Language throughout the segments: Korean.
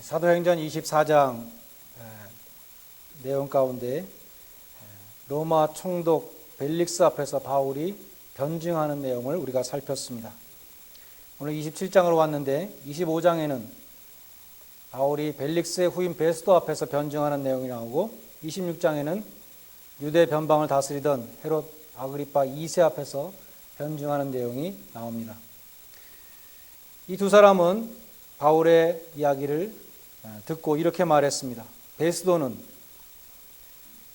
사도행전 24장 내용 가운데 로마 총독 벨릭스 앞에서 바울이 변증하는 내용을 우리가 살폈습니다. 오늘 27장으로 왔는데 25장에는 바울이 벨릭스의 후임 베스도 앞에서 변증하는 내용이 나오고 26장에는 유대 변방을 다스리던 헤롯 아그리파 2세 앞에서 변증하는 내용이 나옵니다. 이 두 사람은 바울의 이야기를 듣고 이렇게 말했습니다. 베스도는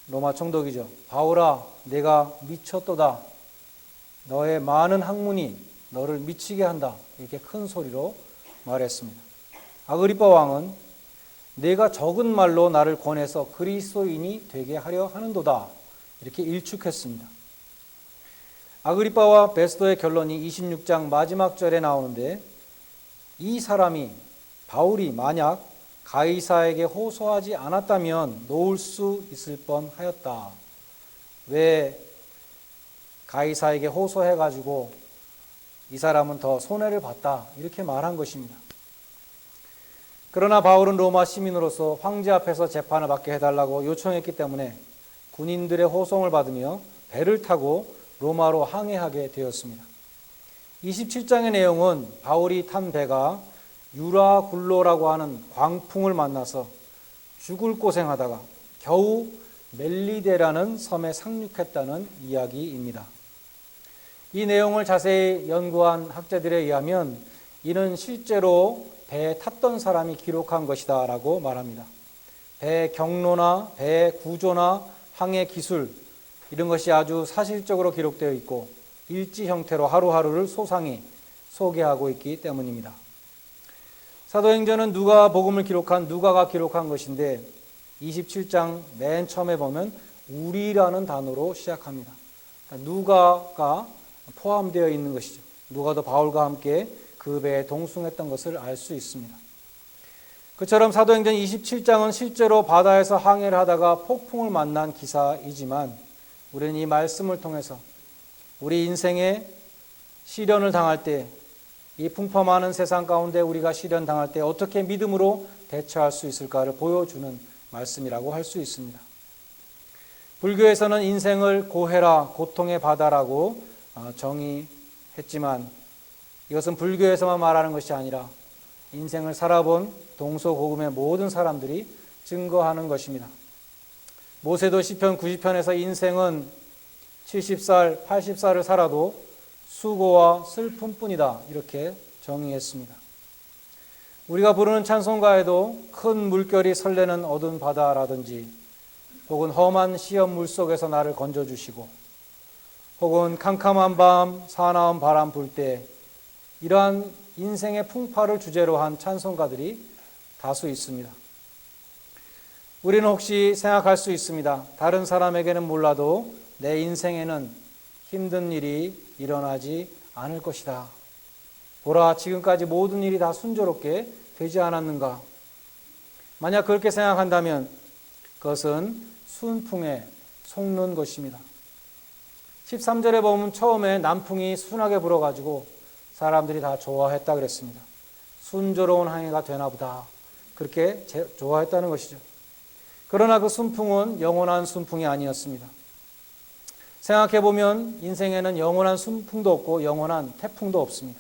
로마 총독이죠. 바울아, 내가 미쳤도다. 너의 많은 학문이 너를 미치게 한다. 이렇게 큰 소리로 말했습니다. 아그리파 왕은 내가 적은 말로 나를 권해서 그리스도인이 되게 하려 하는도다. 이렇게 일축했습니다. 아그리파와 베스도의 결론이 26장 마지막 절에 나오는데 이 사람이 바울이 만약 가이사에게 호소하지 않았다면 놓을 수 있을 뻔 하였다. 왜 가이사에게 호소해 가지고 이 사람은 더 손해를 봤다. 이렇게 말한 것입니다. 그러나 바울은 로마 시민으로서 황제 앞에서 재판을 받게 해달라고 요청했기 때문에 군인들의 호송을 받으며 배를 타고 로마로 항해하게 되었습니다. 27장의 내용은 바울이 탄 배가 유라굴로라고 하는 광풍을 만나서 죽을 고생하다가 겨우 멜리데라는 섬에 상륙했다는 이야기입니다. 이 내용을 자세히 연구한 학자들에 의하면 이는 실제로 배에 탔던 사람이 기록한 것이다 라고 말합니다. 배 경로나 배 구조나 항해 기술 이런 것이 아주 사실적으로 기록되어 있고 일지 형태로 하루하루를 소상히 소개하고 있기 때문입니다. 사도행전은 누가 복음을 기록한 누가가 기록한 것인데 27장 맨 처음에 보면 우리라는 단어로 시작합니다. 그러니까 누가가 포함되어 있는 것이죠. 누가도 바울과 함께 그 배에 동승했던 것을 알 수 있습니다. 그처럼 사도행전 27장은 실제로 바다에서 항해를 하다가 폭풍을 만난 기사이지만 우리는 이 말씀을 통해서 우리 인생에 시련을 당할 때 이 풍파많은 세상 가운데 우리가 시련 당할 때 어떻게 믿음으로 대처할 수 있을까를 보여주는 말씀이라고 할 수 있습니다. 불교에서는 인생을 고해라 고통의 바다라고 어, 정의했지만 이것은 불교에서만 말하는 것이 아니라 인생을 살아본 동서고금의 모든 사람들이 증거하는 것입니다. 모세도 시편 90편에서 인생은 70살, 80살을 살아도 수고와 슬픔뿐이다. 이렇게 정의했습니다. 우리가 부르는 찬송가에도 큰 물결이 설레는 어두운 바다라든지 혹은 험한 시험 물 속에서 나를 건져 주시고 혹은 캄캄한 밤 사나운 바람 불 때 이러한 인생의 풍파를 주제로 한 찬송가들이 다수 있습니다. 우리는 혹시 생각할 수 있습니다. 다른 사람에게는 몰라도 내 인생에는 힘든 일이 일어나지 않을 것이다. 보라, 지금까지 모든 일이 다 순조롭게 되지 않았는가? 만약 그렇게 생각한다면 그것은 순풍에 속는 것입니다. 13절에 보면 처음에 남풍이 순하게 불어가지고 사람들이 다 좋아했다 그랬습니다. 순조로운 항해가 되나 보다. 그렇게 좋아했다는 것이죠. 그러나 그 순풍은 영원한 순풍이 아니었습니다. 생각해 보면 인생에는 영원한 순풍도 없고 영원한 태풍도 없습니다.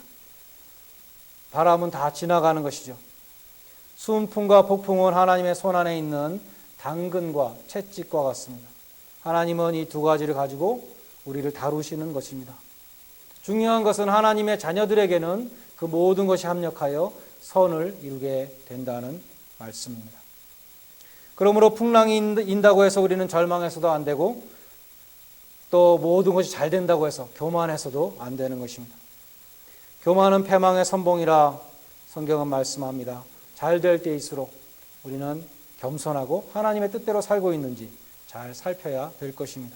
바람은 다 지나가는 것이죠. 순풍과 폭풍은 하나님의 손 안에 있는 당근과 채찍과 같습니다. 하나님은 이 두 가지를 가지고 우리를 다루시는 것입니다. 중요한 것은 하나님의 자녀들에게는 그 모든 것이 합력하여 선을 이루게 된다는 말씀입니다. 그러므로 풍랑이 인다고 해서 우리는 절망해서도 안 되고 또 모든 것이 잘 된다고 해서 교만해서도 안 되는 것입니다. 교만은 패망의 선봉이라 성경은 말씀합니다. 잘 될 때일수록 우리는 겸손하고 하나님의 뜻대로 살고 있는지 잘 살펴야 될 것입니다.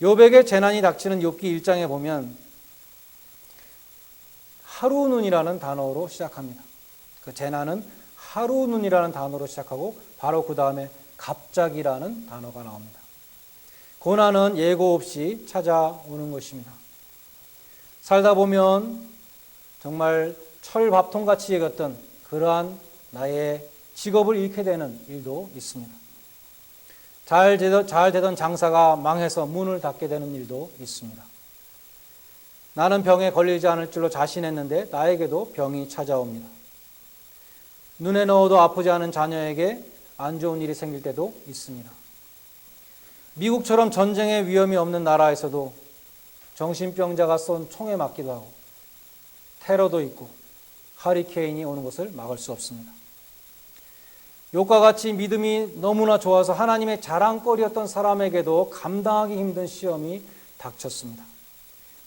요백의 재난이 닥치는 욥기 1장에 보면 하루 눈이라는 단어로 시작합니다. 그 재난은 하루 눈이라는 단어로 시작하고 바로 그 다음에 갑자기라는 단어가 나옵니다. 고난은 예고 없이 찾아오는 것입니다. 살다 보면 정말 철밥통같이 익었던 그러한 나의 직업을 잃게 되는 일도 있습니다. 잘 되던, 잘 되던 장사가 망해서 문을 닫게 되는 일도 있습니다. 나는 병에 걸리지 않을 줄로 자신했는데 나에게도 병이 찾아옵니다. 눈에 넣어도 아프지 않은 자녀에게 안 좋은 일이 생길 때도 있습니다. 미국처럼 전쟁의 위험이 없는 나라에서도 정신병자가 쏜 총에 맞기도 하고 테러도 있고 하리케인이 오는 것을 막을 수 없습니다. 욕과 같이 믿음이 너무나 좋아서 하나님의 자랑거리였던 사람에게도 감당하기 힘든 시험이 닥쳤습니다.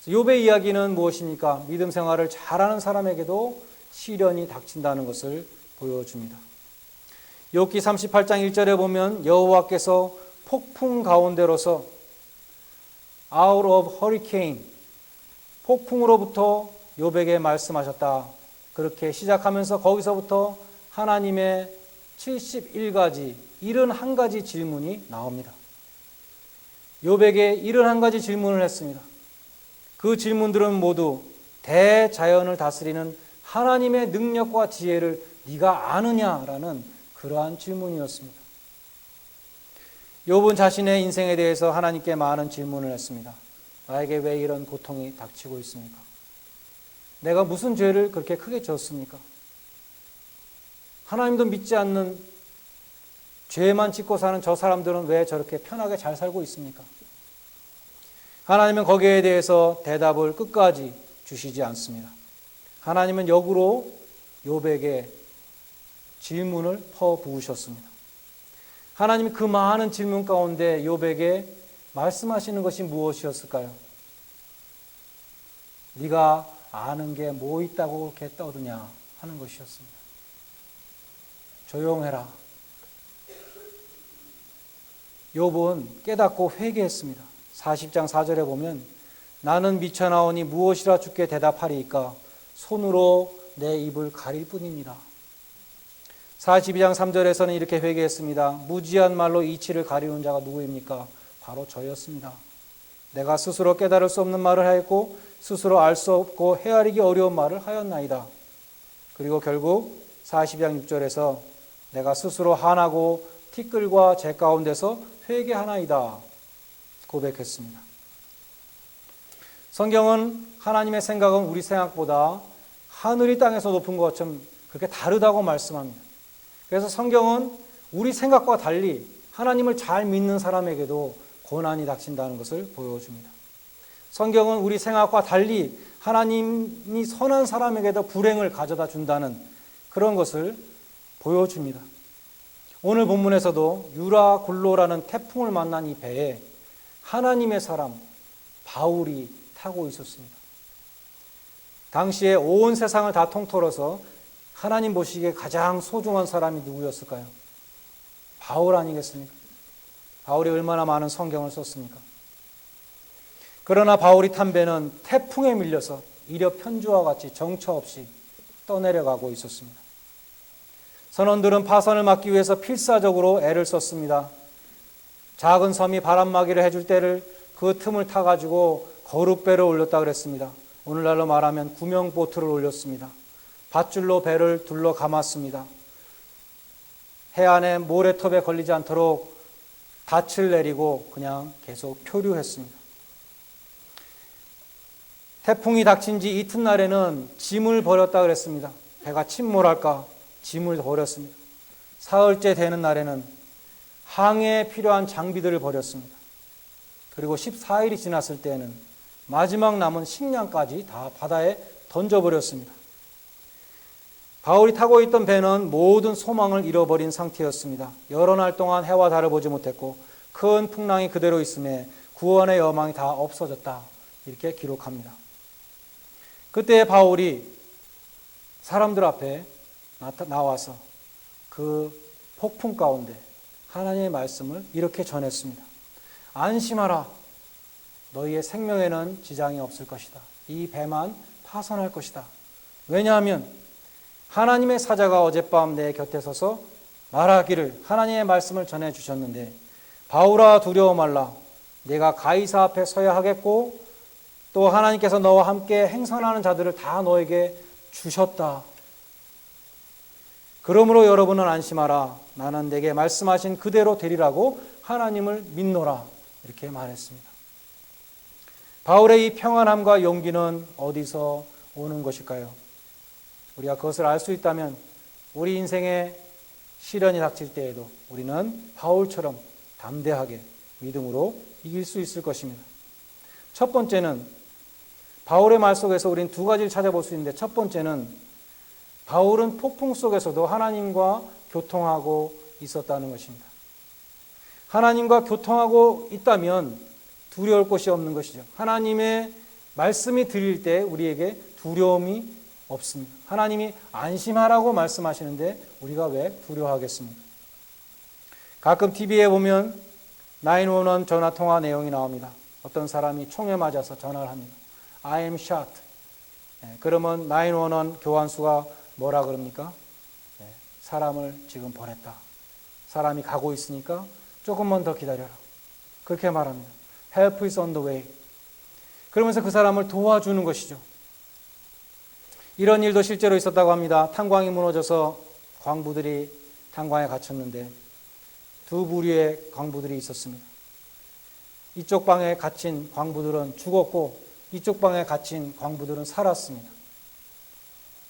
욥의 이야기는 무엇입니까? 믿음 생활을 잘하는 사람에게도 시련이 닥친다는 것을 보여줍니다. 욥기 38장 1절에 보면 여호와께서 폭풍 가운데로서 out of hurricane 폭풍으로부터 욥에게 말씀하셨다. 그렇게 시작하면서 거기서부터 하나님의 71가지 71가지 질문이 나옵니다. 욥에게 71가지 질문을 했습니다. 그 질문들은 모두 대자연을 다스리는 하나님의 능력과 지혜를 네가 아느냐라는 그러한 질문이었습니다. 욥은 자신의 인생에 대해서 하나님께 많은 질문을 했습니다. 나에게 왜 이런 고통이 닥치고 있습니까? 내가 무슨 죄를 그렇게 크게 지었습니까? 하나님도 믿지 않는 죄만 짓고 사는 저 사람들은 왜 저렇게 편하게 잘 살고 있습니까? 하나님은 거기에 대해서 대답을 끝까지 주시지 않습니다. 하나님은 역으로 욥에게 질문을 퍼부으셨습니다. 하나님이 그 많은 질문 가운데 욥에게 말씀하시는 것이 무엇이었을까요? 네가 아는 게 뭐 있다고 그렇게 떠드냐 하는 것이었습니다. 조용해라. 욥은 깨닫고 회개했습니다. 40장 4절에 보면 나는 미쳐나오니 무엇이라 주께 대답하리이까 손으로 내 입을 가릴 뿐입니다. 42장 3절에서는 이렇게 회개했습니다. 무지한 말로 이치를 가리는 자가 누구입니까? 바로 저였습니다. 내가 스스로 깨달을 수 없는 말을 하였고 스스로 알 수 없고 헤아리기 어려운 말을 하였나이다. 그리고 결국 40장 6절에서 내가 스스로 한하고 티끌과 제 가운데서 회개하나이다. 고백했습니다. 성경은 하나님의 생각은 우리 생각보다 하늘이 땅에서 높은 것처럼 그렇게 다르다고 말씀합니다. 그래서 성경은 우리 생각과 달리 하나님을 잘 믿는 사람에게도 고난이 닥친다는 것을 보여줍니다. 성경은 우리 생각과 달리 하나님이 선한 사람에게도 불행을 가져다 준다는 그런 것을 보여줍니다. 오늘 본문에서도 유라 굴로라는 태풍을 만난 이 배에 하나님의 사람 바울이 타고 있었습니다. 당시에 온 세상을 다 통틀어서 하나님 보시기에 가장 소중한 사람이 누구였을까요? 바울 아니겠습니까? 바울이 얼마나 많은 성경을 썼습니까? 그러나 바울이 탄 배는 태풍에 밀려서 이력 편주와 같이 정처 없이 떠내려가고 있었습니다. 선원들은 파선을 막기 위해서 필사적으로 애를 썼습니다. 작은 섬이 바람막이를 해줄 때를 그 틈을 타가지고 거룻배를 올렸다 그랬습니다. 오늘날로 말하면 구명보트를 올렸습니다. 밧줄로 배를 둘러 감았습니다. 해안의 모래톱에 걸리지 않도록 닻을 내리고 그냥 계속 표류했습니다. 태풍이 닥친 지 이튿날에는 짐을 버렸다 그랬습니다. 배가 침몰할까 짐을 버렸습니다. 사흘째 되는 날에는 항해에 필요한 장비들을 버렸습니다. 그리고 14일이 지났을 때에는 마지막 남은 식량까지 다 바다에 던져버렸습니다. 바울이 타고 있던 배는 모든 소망을 잃어버린 상태였습니다. 여러 날 동안 해와 달을 보지 못했고 큰 풍랑이 그대로 있음에 구원의 여망이 다 없어졌다. 이렇게 기록합니다. 그때 바울이 사람들 앞에 나와서 그 폭풍 가운데 하나님의 말씀을 이렇게 전했습니다. 안심하라. 너희의 생명에는 지장이 없을 것이다. 이 배만 파손할 것이다. 왜냐하면 하나님의 사자가 어젯밤 내 곁에 서서 말하기를 하나님의 말씀을 전해 주셨는데 바울아 두려워 말라. 내가 가이사 앞에 서야 하겠고 또 하나님께서 너와 함께 행선하는 자들을 다 너에게 주셨다. 그러므로 여러분은 안심하라. 나는 내게 말씀하신 그대로 되리라고 하나님을 믿노라. 이렇게 말했습니다. 바울의 이 평안함과 용기는 어디서 오는 것일까요? 우리가 그것을 알 수 있다면 우리 인생에 시련이 닥칠 때에도 우리는 바울처럼 담대하게 믿음으로 이길 수 있을 것입니다. 첫 번째는 바울의 말 속에서 우리는 두 가지를 찾아볼 수 있는데 첫 번째는 바울은 폭풍 속에서도 하나님과 교통하고 있었다는 것입니다. 하나님과 교통하고 있다면 두려울 것이 없는 것이죠. 하나님의 말씀이 들릴 때 우리에게 두려움이 없습니다. 하나님이 안심하라고 말씀하시는데 우리가 왜 두려워하겠습니까? 가끔 TV에 보면 911 전화 통화 내용이 나옵니다. 어떤 사람이 총에 맞아서 전화를 합니다. I am shot. 예, 그러면 911 교환수가 뭐라 그럽니까? 예, 사람을 지금 보냈다. 사람이 가고 있으니까 조금만 더 기다려라. 그렇게 말합니다. Help is on the way. 그러면서 그 사람을 도와주는 것이죠. 이런 일도 실제로 있었다고 합니다. 탄광이 무너져서 광부들이 탄광에 갇혔는데 두 부류의 광부들이 있었습니다. 이쪽 방에 갇힌 광부들은 죽었고 이쪽 방에 갇힌 광부들은 살았습니다.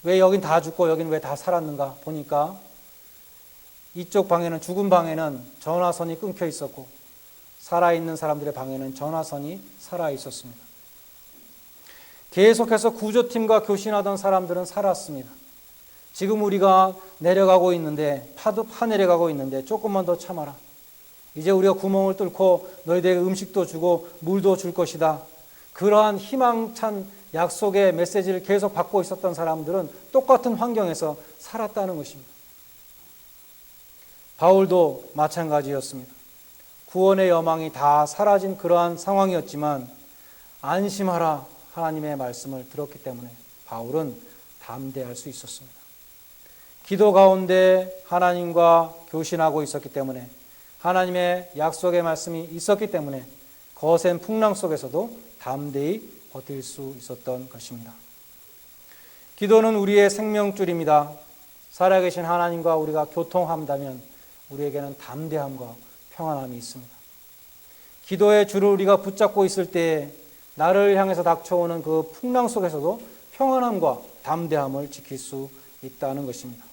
왜 여긴 다 죽고 여긴 왜 다 살았는가 보니까 이쪽 방에는 죽은 방에는 전화선이 끊겨 있었고 살아있는 사람들의 방에는 전화선이 살아 있었습니다. 계속해서 구조팀과 교신하던 사람들은 살았습니다. 지금 우리가 내려가고 있는데 파도 파 내려가고 있는데 조금만 더 참아라. 이제 우리가 구멍을 뚫고 너희들에게 음식도 주고 물도 줄 것이다. 그러한 희망찬 약속의 메시지를 계속 받고 있었던 사람들은 똑같은 환경에서 살았다는 것입니다. 바울도 마찬가지였습니다. 구원의 여망이 다 사라진 그러한 상황이었지만 안심하라 하나님의 말씀을 들었기 때문에 바울은 담대할 수 있었습니다. 기도 가운데 하나님과 교신하고 있었기 때문에 하나님의 약속의 말씀이 있었기 때문에 거센 풍랑 속에서도 담대히 버틸 수 있었던 것입니다. 기도는 우리의 생명줄입니다. 살아계신 하나님과 우리가 교통한다면 우리에게는 담대함과 평안함이 있습니다. 기도의 줄을 우리가 붙잡고 있을 때 나를 향해서 닥쳐오는 그 풍랑 속에서도 평안함과 담대함을 지킬 수 있다는 것입니다.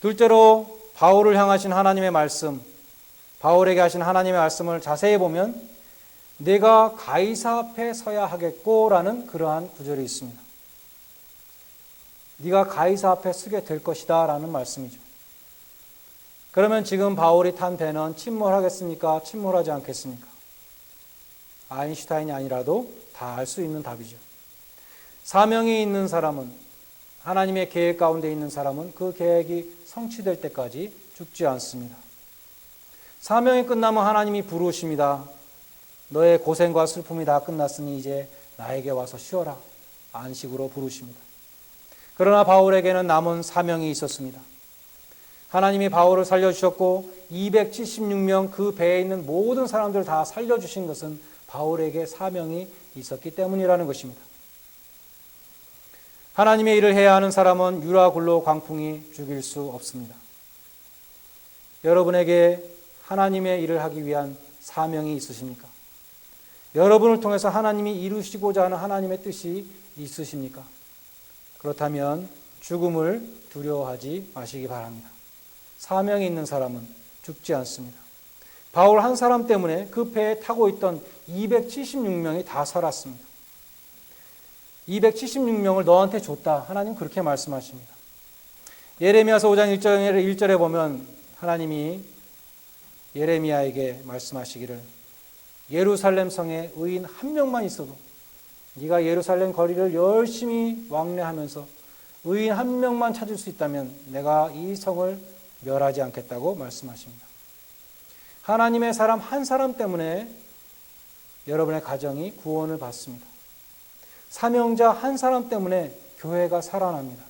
둘째로 바울을 향하신 하나님의 말씀, 바울에게 하신 하나님의 말씀을 자세히 보면 내가 가이사 앞에 서야 하겠고라는 그러한 구절이 있습니다. 네가 가이사 앞에 서게 될 것이다라는 말씀이죠. 그러면 지금 바울이 탄 배는 침몰하겠습니까? 침몰하지 않겠습니까? 아인슈타인이 아니라도 다 알 수 있는 답이죠. 사명이 있는 사람은 하나님의 계획 가운데 있는 사람은 그 계획이 성취될 때까지 죽지 않습니다. 사명이 끝나면 하나님이 부르십니다. 너의 고생과 슬픔이 다 끝났으니 이제 나에게 와서 쉬어라. 안식으로 부르십니다. 그러나 바울에게는 남은 사명이 있었습니다. 하나님이 바울을 살려주셨고 276명 그 배에 있는 모든 사람들을 다 살려주신 것은 바울에게 사명이 있었기 때문이라는 것입니다. 하나님의 일을 해야 하는 사람은 유라굴로 광풍이 죽일 수 없습니다. 여러분에게 하나님의 일을 하기 위한 사명이 있으십니까? 여러분을 통해서 하나님이 이루시고자 하는 하나님의 뜻이 있으십니까? 그렇다면 죽음을 두려워하지 마시기 바랍니다. 사명이 있는 사람은 죽지 않습니다. 바울 한 사람 때문에 그 배에 타고 있던 276명이 다 살았습니다. 276명을 너한테 줬다. 하나님 그렇게 말씀하십니다. 예레미야서 5장 1절에, 1절에 보면 하나님이 예레미야에게 말씀하시기를 예루살렘 성에 의인 한 명만 있어도 네가 예루살렘 거리를 열심히 왕래하면서 의인 한 명만 찾을 수 있다면 내가 이 성을 멸하지 않겠다고 말씀하십니다. 하나님의 사람 한 사람 때문에 여러분의 가정이 구원을 받습니다. 사명자 한 사람 때문에 교회가 살아납니다.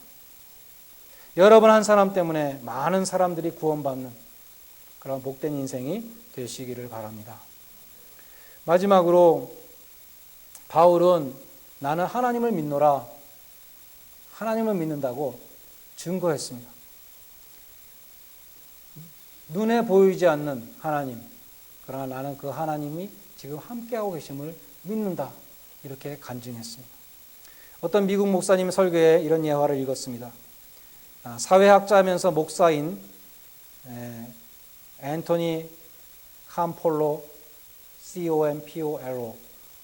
여러분 한 사람 때문에 많은 사람들이 구원받는 그런 복된 인생이 되시기를 바랍니다. 마지막으로 바울은 나는 하나님을 믿노라 하나님을 믿는다고 증거했습니다. 눈에 보이지 않는 하나님. 그러나 나는 그 하나님이 지금 함께하고 계심을 믿는다. 이렇게 간증했습니다. 어떤 미국 목사님 설교에 이런 예화를 읽었습니다. 아, 사회학자면서 목사인 에, 앤토니 캄폴로 C-O-M-P-O-L-O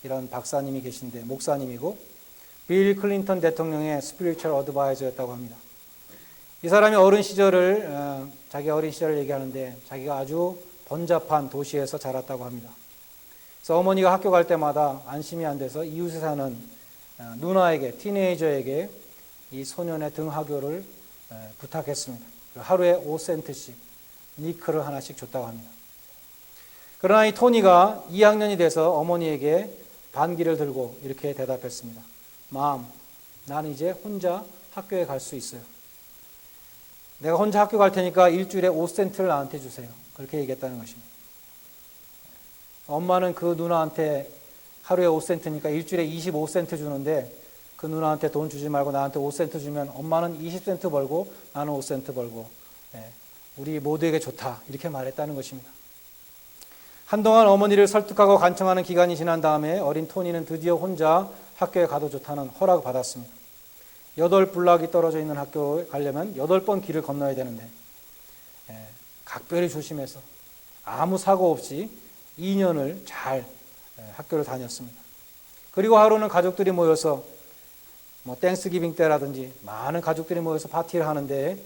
이런 박사님이 계신데 목사님이고 빌 클린턴 대통령의 스피리추얼 어드바이저였다고 합니다. 이 사람이 어린 시절을 어, 자기 어린 시절을 얘기하는데 자기가 아주 번잡한 도시에서 자랐다고 합니다. 그래서 어머니가 학교 갈 때마다 안심이 안 돼서 이웃에 사는 어, 누나에게 티네이저에게 이 소년의 등하교를 에, 부탁했습니다. 하루에 5센트씩 니크를 하나씩 줬다고 합니다. 그러나 이 토니가 2학년이 돼서 어머니에게 반기를 들고 이렇게 대답했습니다. 맘, 나는 이제 혼자 학교에 갈 수 있어요. 내가 혼자 학교 갈 테니까 일주일에 5센트를 나한테 주세요. 그렇게 얘기했다는 것입니다. 엄마는 그 누나한테 하루에 5센트니까 일주일에 25센트 주는데 그 누나한테 돈 주지 말고 나한테 5센트 주면 엄마는 20센트 벌고 나는 5센트 벌고 예, 우리 모두에게 좋다 이렇게 말했다는 것입니다. 한동안 어머니를 설득하고 간청하는 기간이 지난 다음에 어린 토니는 드디어 혼자 학교에 가도 좋다는 허락을 받았습니다. 여덟 블락이 떨어져 있는 학교에 가려면 여덟 번 길을 건너야 되는데 예, 각별히 조심해서 아무 사고 없이 2년을 잘 예, 학교를 다녔습니다. 그리고 하루는 가족들이 모여서 뭐 땡스기빙 때라든지 많은 가족들이 모여서 파티를 하는데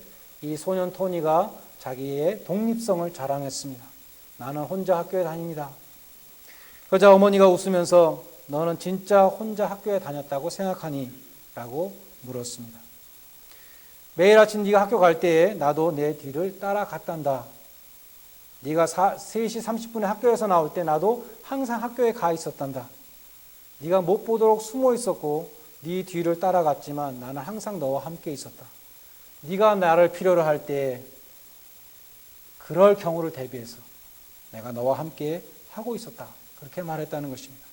이 소년 토니가 자기의 독립성을 자랑했습니다. 나는 혼자 학교에 다닙니다. 그러자 어머니가 웃으면서 너는 진짜 혼자 학교에 다녔다고 생각하니? 라고 물었습니다. 매일 아침 네가 학교 갈 때에 나도 내 뒤를 따라갔단다. 네가 3시 30분에 학교에서 나올 때 나도 항상 학교에 가 있었단다. 네가 못 보도록 숨어 있었고 네 뒤를 따라갔지만 나는 항상 너와 함께 있었다. 네가 나를 필요로 할 때 그럴 경우를 대비해서 내가 너와 함께 하고 있었다. 그렇게 말했다는 것입니다.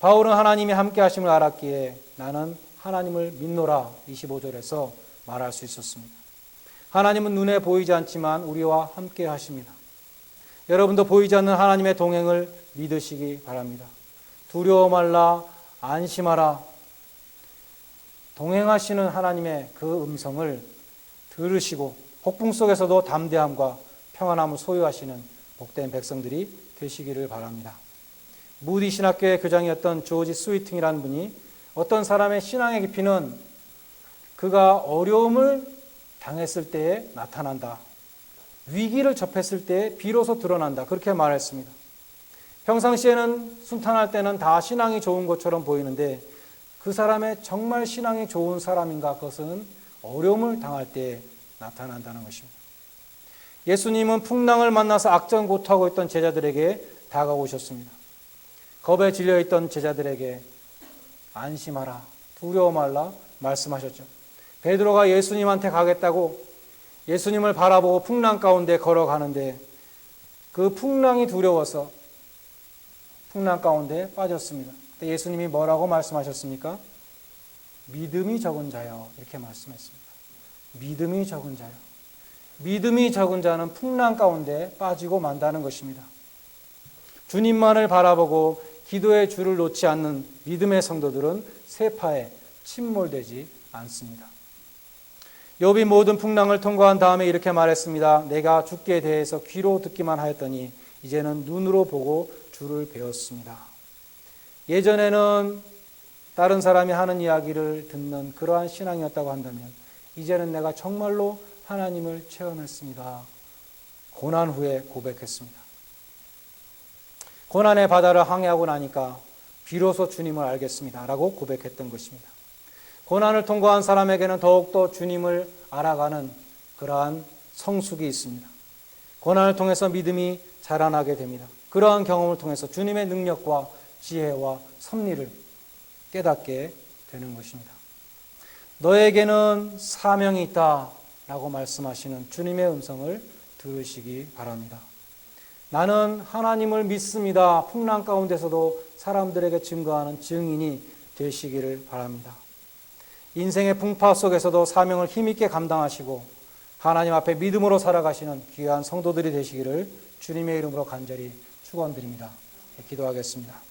바울은 하나님이 함께 하심을 알았기에 나는 하나님을 믿노라 25절에서 말할 수 있었습니다. 하나님은 눈에 보이지 않지만 우리와 함께 하십니다. 여러분도 보이지 않는 하나님의 동행을 믿으시기 바랍니다. 두려워 말라 안심하라. 동행하시는 하나님의 그 음성을 들으시고 폭풍 속에서도 담대함과 평안함을 소유하시는 복된 백성들이 되시기를 바랍니다. 무디 신학교의 교장이었던 조지 스위팅이라는 분이 어떤 사람의 신앙의 깊이는 그가 어려움을 당했을 때에 나타난다. 위기를 접했을 때 비로소 드러난다. 그렇게 말했습니다. 평상시에는 순탄할 때는 다 신앙이 좋은 것처럼 보이는데 그 사람의 정말 신앙이 좋은 사람인가 그것은 어려움을 당할 때 나타난다는 것입니다. 예수님은 풍랑을 만나서 악전고투하고 있던 제자들에게 다가오셨습니다. 겁에 질려 있던 제자들에게 안심하라, 두려워 말라 말씀하셨죠. 베드로가 예수님한테 가겠다고 예수님을 바라보고 풍랑 가운데 걸어가는데 그 풍랑이 두려워서 풍랑 가운데 빠졌습니다. 예수님이 뭐라고 말씀하셨습니까? 믿음이 적은 자요. 이렇게 말씀했습니다. 믿음이 적은 자요. 믿음이 적은 자는 풍랑 가운데 빠지고 만다는 것입니다. 주님만을 바라보고 기도의 줄을 놓지 않는 믿음의 성도들은 세파에 침몰되지 않습니다. 욥이 모든 풍랑을 통과한 다음에 이렇게 말했습니다. 내가 죽게 대해서 귀로 듣기만 하였더니 이제는 눈으로 보고 줄을 배웠습니다. 예전에는 다른 사람이 하는 이야기를 듣는 그러한 신앙이었다고 한다면 이제는 내가 정말로 하나님을 체험했습니다. 고난 후에 고백했습니다. 고난의 바다를 항해하고 나니까 비로소 주님을 알겠습니다. 라고 고백했던 것입니다. 고난을 통과한 사람에게는 더욱더 주님을 알아가는 그러한 성숙이 있습니다. 고난을 통해서 믿음이 자라나게 됩니다. 그러한 경험을 통해서 주님의 능력과 지혜와 섭리를 깨닫게 되는 것입니다. 너에게는 사명이 있다 라고 말씀하시는 주님의 음성을 들으시기 바랍니다. 나는 하나님을 믿습니다. 풍랑 가운데서도 사람들에게 증거하는 증인이 되시기를 바랍니다. 인생의 풍파 속에서도 사명을 힘있게 감당하시고 하나님 앞에 믿음으로 살아가시는 귀한 성도들이 되시기를 주님의 이름으로 간절히 축원드립니다. 기도하겠습니다.